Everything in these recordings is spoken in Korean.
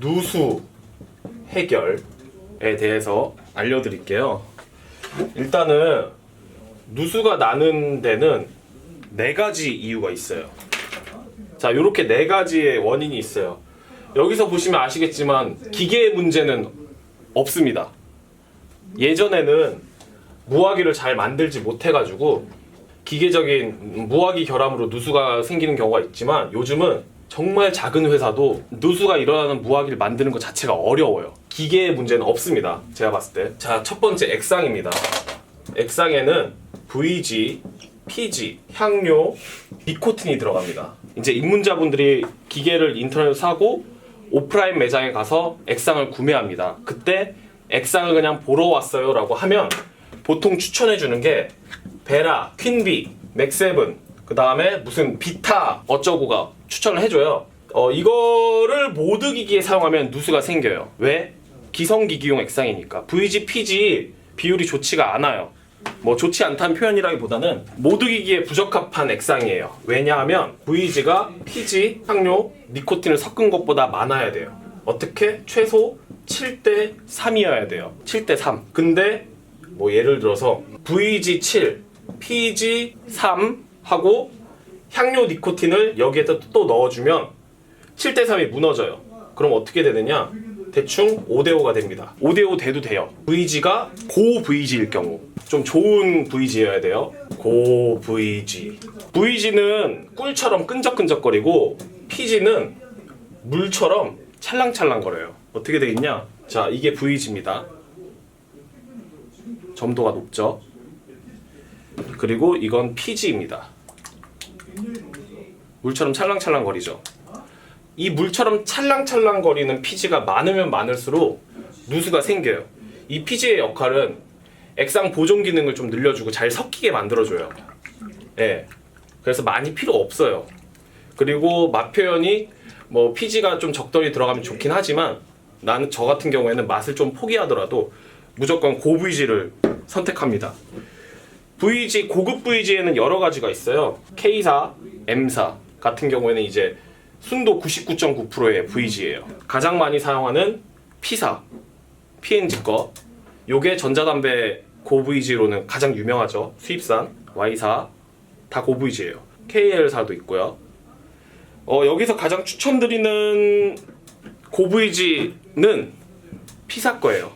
누수 해결에 대해서 알려드릴게요. 일단은 누수가 나는 데는 네 가지 이유가 있어요. 자, 이렇게 네 가지의 원인이 있어요. 여기서 보시면 아시겠지만 기계의 문제는 없습니다. 예전에는 무화기를 잘 만들지 못해가지고 기계적인 무화기 결함으로 누수가 생기는 경우가 있지만 요즘은 정말 작은 회사도 누수가 일어나는 무화기를 만드는 것 자체가 어려워요. 기계의 문제는 없습니다. 제가 봤을 때. 자, 첫 번째 액상입니다. 액상에는 VG, PG, 향료, 니코틴이 들어갑니다. 이제 입문자분들이 기계를 인터넷으로 사고 오프라인 매장에 가서 액상을 구매합니다. 그때 액상을 그냥 보러 왔어요 라고 하면 보통 추천해 주는 게 베라, 퀸비, 맥세븐, 그 다음에 무슨 비타 어쩌고가 추천을 해줘요. 어, 이거를 모드 기기에 사용하면 누수가 생겨요. 왜? 기성기기용 액상이니까. VG, PG 비율이 좋지가 않아요. 뭐 좋지 않다는 표현이라기보다는 모드 기기에 부적합한 액상이에요. 왜냐하면 VG가 PG, 향료, 니코틴을 섞은 것보다 많아야 돼요. 어떻게? 최소 7대 3이어야 돼요. 7대 3. 근데 뭐 예를 들어서 VG 7, PG 3 하고 향료 니코틴을 여기에다 또 넣어주면 7대 3이 무너져요. 그럼 어떻게 되느냐? 대충 5대5가 됩니다. 5대5 돼도 돼요. VG가 고 VG일 경우. 좀 좋은 VG여야 돼요. 고 VG. VG는 꿀처럼 끈적끈적거리고 PG는 물처럼 찰랑찰랑거려요. 어떻게 되겠냐? 자, 이게 VG입니다. 점도가 높죠. 그리고 이건 PG입니다. 물처럼 찰랑찰랑 거리죠. 이 물처럼 찰랑찰랑 거리는 피지가 많으면 많을수록 누수가 생겨요. 이 피지의 역할은 액상 보존 기능을 좀 늘려주고 잘 섞이게 만들어줘요. 예. 그래서 많이 필요 없어요. 그리고 맛 표현이 뭐 피지가 좀 적당히 들어가면 좋긴 하지만 나는 저 같은 경우에는 맛을 좀 포기하더라도 무조건 고VG를 선택합니다. VG 고급 VG에는 여러 가지가 있어요. K사, M사 같은 경우에는 이제 순도 99.9%의 VG예요. 가장 많이 사용하는 P사, PNG 거. 요게 전자담배 고VG로는 가장 유명하죠. 수입산 Y사 다 고VG예요. KL사도 있고요. 어, 여기서 가장 추천드리는 고VG는 P사 거예요.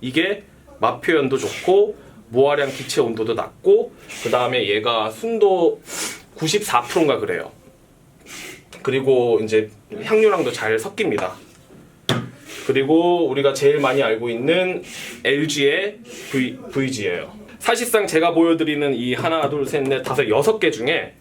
이게 맛 표현도 좋고 무화량 기체 온도도 낮고 그 다음에 얘가 순도 94%인가 그래요. 그리고 이제 향료랑도 잘 섞입니다. 그리고 우리가 제일 많이 알고 있는 LG의 v, VG예요. 사실상 제가 보여드리는 이 하나, 둘, 셋, 넷, 다섯, 여섯 개 중에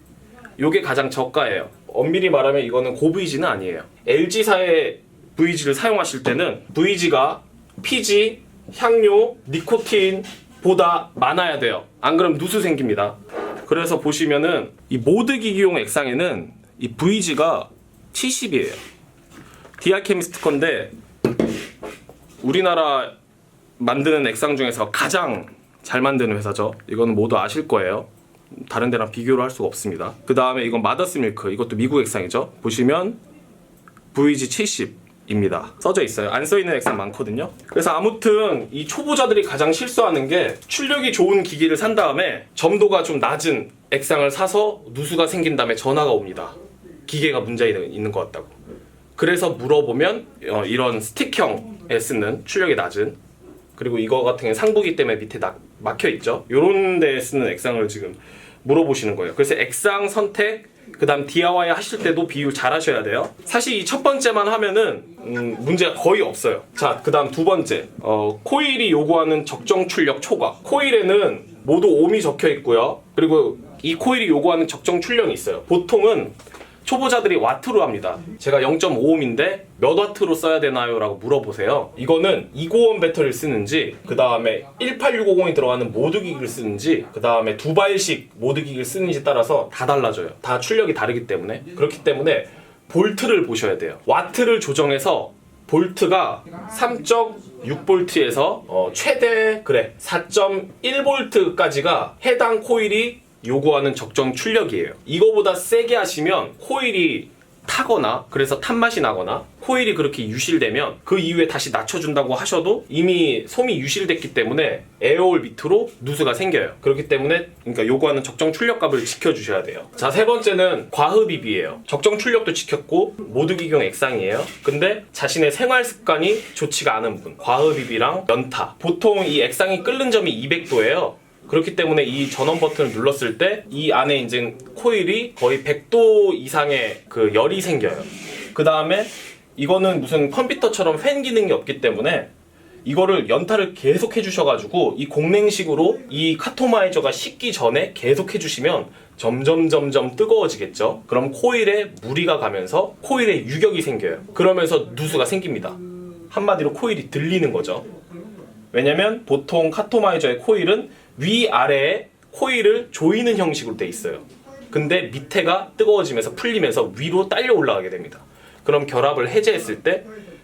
요게 가장 저가예요. 엄밀히 말하면 이거는 고 VG는 아니에요. LG사의 VG를 사용하실 때는 VG가 PG, 향료, 니코틴 보다 많아야 돼요. 안 그러면 누수 생깁니다. 그래서 보시면은 이 모드 기기용 액상에는 이 VG가 70이에요. 디아케미스트 건데 우리나라 만드는 액상 중에서 가장 잘 만드는 회사죠. 이건 모두 아실 거예요. 다른 데랑 비교를 할 수가 없습니다. 그 다음에 이건 마더스 밀크. 이것도 미국 액상이죠. 보시면 VG 70 입니다. 써져 있어요. 안 써 있는 액상 많거든요. 그래서 아무튼 이 초보자들이 가장 실수하는 게 출력이 좋은 기기를 산 다음에 점도가 좀 낮은 액상을 사서 누수가 생긴 다음에 전화가 옵니다. 기계가 문제 있는 것 같다고. 그래서 물어보면 어, 이런 스틱형에 쓰는 출력이 낮은 그리고 이거 같은 경우는 상부기 때문에 밑에 나, 막혀 있죠. 요런 데 쓰는 액상을 지금 물어보시는 거예요. 그래서 액상 선택 그 다음 DIY 하실 때도 비율 잘 하셔야 돼요. 사실 이 첫 번째만 하면은 음, 문제가 거의 없어요. 자, 그 다음 두 번째 어, 코일이 요구하는 적정 출력 초과. 코일에는 모두 옴이 적혀 있고요. 그리고 이 코일이 요구하는 적정 출력이 있어요. 보통은 초보자들이 와트로 합니다. 제가 0.5옴인데 몇 와트로 써야 되나요? 라고 물어보세요. 이거는 2고온 배터리를 쓰는지, 그 다음에 18650이 들어가는 모드기기를 쓰는지, 그 다음에 두 발씩 모드기기를 쓰는지 따라서 다 달라져요. 다 출력이 다르기 때문에. 그렇기 때문에 볼트를 보셔야 돼요. 와트를 조정해서 볼트가 3.6볼트에서 어, 최대 그래 4.1볼트까지가 해당 코일이 요구하는 적정 출력이에요. 이거보다 세게 하시면 코일이 타거나 그래서 탄맛이 나거나 코일이 그렇게 유실되면 그 이후에 다시 낮춰준다고 하셔도 이미 솜이 유실됐기 때문에 에어홀 밑으로 누수가 생겨요. 그렇기 때문에 그러니까 요구하는 적정 출력값을 지켜주셔야 돼요. 자 세 번째는 과흡입이에요. 적정 출력도 지켰고 모두기경 액상이에요. 근데 자신의 생활 습관이 좋지가 않은 분 과흡입이랑 연타 보통 이 액상이 끓는 점이 200도예요. 그렇기 때문에 이 전원 버튼을 눌렀을 때 이 안에 이제 코일이 거의 100도 이상의 그 열이 생겨요. 그 다음에 이거는 무슨 컴퓨터처럼 팬 기능이 없기 때문에 이거를 연타를 계속 해주셔가지고 이 공냉식으로 이 카토마이저가 식기 전에 계속 해주시면 점점 점점 뜨거워지겠죠. 그럼 코일에 무리가 가면서 코일에 유격이 생겨요. 그러면서 누수가 생깁니다. 한마디로 코일이 들리는 거죠. 왜냐면 보통 카토마이저의 코일은 위아래에 코일을 조이는 형식으로 돼 있어요. 근데 밑에가 뜨거워지면서 풀리면서 위로 딸려 올라가게 됩니다. 그럼 결합을 해제했을 때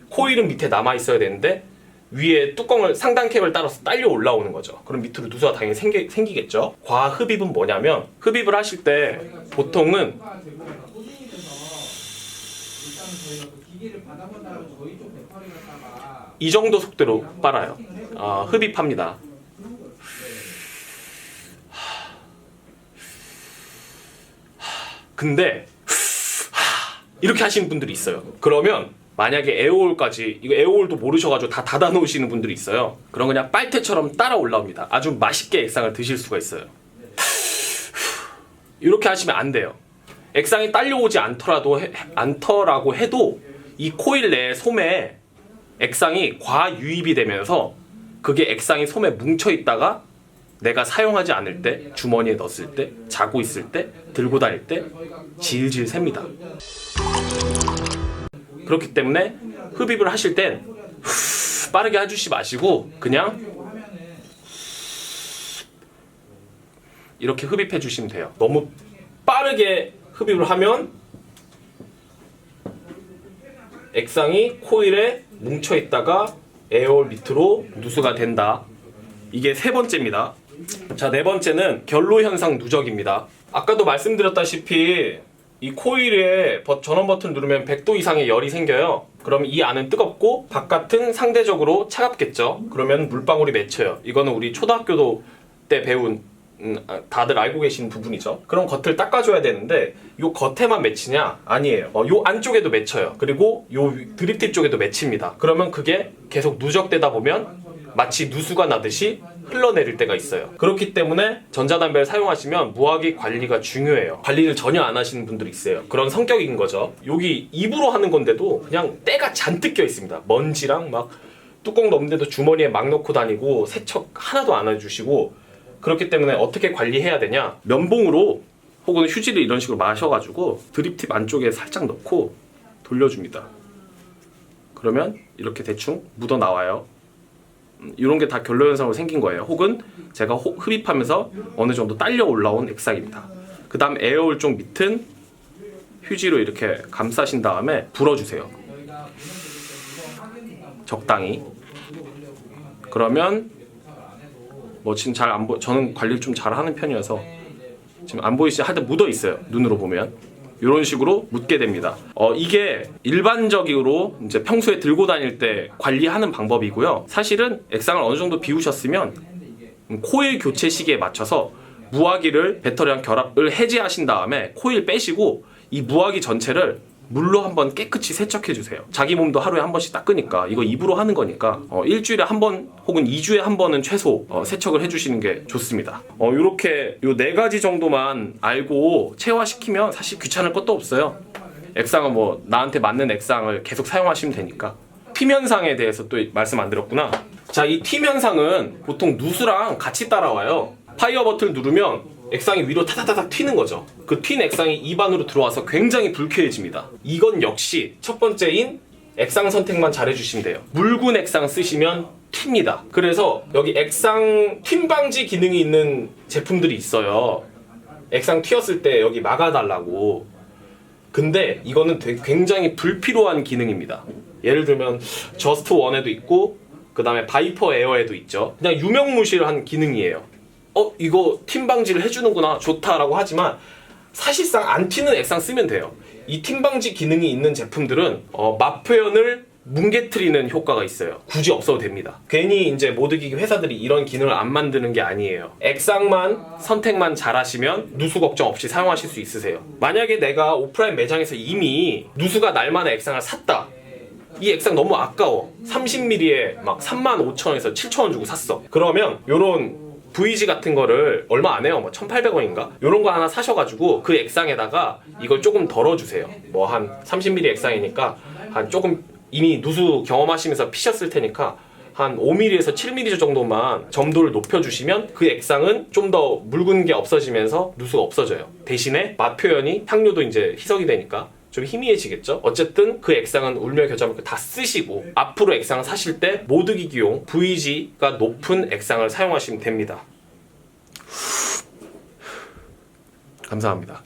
코일은 밑에 남아 있어야 되는데 위에 뚜껑을 상단 캡을 따라서 딸려 올라오는 거죠. 그럼 밑으로 누수가 당연히 생기, 생기겠죠. 과흡입은 뭐냐면 흡입을 하실 때 보통은 이 정도 속도로 빨아요. 아, 흡입합니다. 근데 이렇게 하시는 분들이 있어요. 그러면 만약에 에어홀까지 이거 에어홀도 모르셔가지고 다 닫아 놓으시는 분들이 있어요. 그럼 그냥 빨대처럼 따라 올라옵니다. 아주 맛있게 액상을 드실 수가 있어요. 이렇게 하시면 안 돼요. 액상이 딸려오지 않더라도 해- 않더라고 해도 이 코일 내 솜에 액상이 과유입이 되면서 그게 액상이 솜에 뭉쳐 있다가 내가 사용하지 않을 때 주머니에 넣었을 때 자고 있을 때 들고 다닐 때 질질 셉니다. 그렇기 때문에 흡입을 하실 땐 후, 빠르게 해주시 마시고 그냥 이렇게 흡입해 주시면 돼요. 너무 빠르게 흡입을 하면 액상이 코일에 뭉쳐 있다가 에어홀 밑으로 누수가 된다. 이게 세 번째입니다. 자, 네 번째는 결로 현상 누적입니다. 아까도 말씀드렸다시피 이 코일에 버- 전원 버튼 누르면 100도 이상의 열이 생겨요. 그럼 이 안은 뜨겁고 바깥은 상대적으로 차갑겠죠. 그러면 물방울이 맺혀요. 이거는 우리 초등학교도 때 배운 음, 아, 다들 알고 계신 부분이죠. 그럼 겉을 닦아줘야 되는데 요 겉에만 맺히냐? 아니에요. 어, 요 안쪽에도 맺혀요. 그리고 요 위- 드립팁 쪽에도 맺힙니다. 그러면 그게 계속 누적되다 보면 마치 누수가 나듯이 흘러내릴 때가 있어요. 그렇기 때문에 전자담배를 사용하시면 무화기 관리가 중요해요. 관리를 전혀 안 하시는 분들이 있어요. 그런 성격인 거죠. 여기 입으로 하는 건데도 그냥 때가 잔뜩 껴 있습니다. 먼지랑 막 뚜껑 넣는데도 주머니에 막 넣고 다니고 세척 하나도 안 해주시고 그렇기 때문에 어떻게 관리해야 되냐 면봉으로 혹은 휴지를 이런 식으로 마셔가지고 드립팁 안쪽에 살짝 넣고 돌려줍니다. 그러면 이렇게 대충 묻어 나와요. 이런 게 다 결로 현상으로 생긴 거예요. 혹은 제가 호- 흡입하면서 어느 정도 딸려 올라온 액상입니다. 그 다음 에어홀 쪽 밑은 휴지로 이렇게 감싸신 다음에 불어주세요. 적당히. 그러면 뭐 지금 잘 안 보. 저는 관리를 좀 잘하는 편이어서 지금 안 보이시죠? 하여튼 묻어 있어요. 눈으로 보면. 이런 식으로 묻게 됩니다. 어, 이게 일반적으로 이제 평소에 들고 다닐 때 관리하는 방법이고요. 사실은 액상을 어느 정도 비우셨으면 음, 코일 교체 시기에 맞춰서 무화기를 배터리랑 결합을 해제하신 다음에 코일 빼시고 이 무화기 전체를 물로 한번 깨끗이 세척해 주세요. 자기 몸도 하루에 한 번씩 닦으니까 이거 입으로 하는 거니까 어, 일주일에 한 번 혹은 2주에 한 번은 최소 어, 세척을 해 주시는 게 좋습니다. 어, 이렇게 요 네 가지 정도만 알고 체화시키면 사실 귀찮을 것도 없어요. 액상은 뭐 나한테 맞는 액상을 계속 사용하시면 되니까. 팀 현상에 대해서 또 말씀 안 드렸구나. 자, 이팀 현상은 보통 누수랑 같이 따라와요. 파이어 버튼을 누르면 액상이 위로 타타타닥 튀는 거죠. 그 튄 액상이 입안으로 들어와서 굉장히 불쾌해집니다. 이건 역시 첫 번째인 액상 선택만 잘 해주시면 돼요. 묽은 액상 쓰시면 튑니다. 그래서 여기 액상 튑 방지 기능이 있는 제품들이 있어요. 액상 튀었을 때 여기 막아달라고. 근데 이거는 되게 굉장히 불필요한 기능입니다. 예를 들면 저스트 원에도 있고 그 다음에 바이퍼 에어에도 있죠. 그냥 유명무실한 기능이에요. 어 이거 팀 방지를 해주는구나 좋다라고 하지만 사실상 안 튀는 액상 쓰면 돼요. 이 팀 방지 기능이 있는 제품들은 어, 맛 표현을 뭉개트리는 효과가 있어요. 굳이 없어도 됩니다. 괜히 이제 모드기기 회사들이 이런 기능을 안 만드는 게 아니에요. 액상만 선택만 잘하시면 누수 걱정 없이 사용하실 수 있으세요. 만약에 내가 오프라인 매장에서 이미 누수가 날 만한 액상을 샀다. 이 액상 너무 아까워. 30mm에 막 35,000원에서 7,000원 주고 샀어. 그러면 요런 VG 같은 거를 얼마 안 해요. 뭐 1,800원인가? 요런 거 하나 사셔가지고 그 액상에다가 이걸 조금 덜어주세요. 뭐 한 30mm 액상이니까 한 조금 이미 누수 경험하시면서 피셨을 테니까 한 5mm에서 7mm 정도만 점도를 높여주시면 그 액상은 좀 더 묽은 게 없어지면서 누수가 없어져요. 대신에 맛 표현이 향료도 이제 희석이 되니까 좀 희미해지겠죠? 어쨌든 그 액상은 울며 겨자 먹고 다 쓰시고 앞으로 액상을 사실 때 모드기기용 VG가 높은 액상을 사용하시면 됩니다. 감사합니다.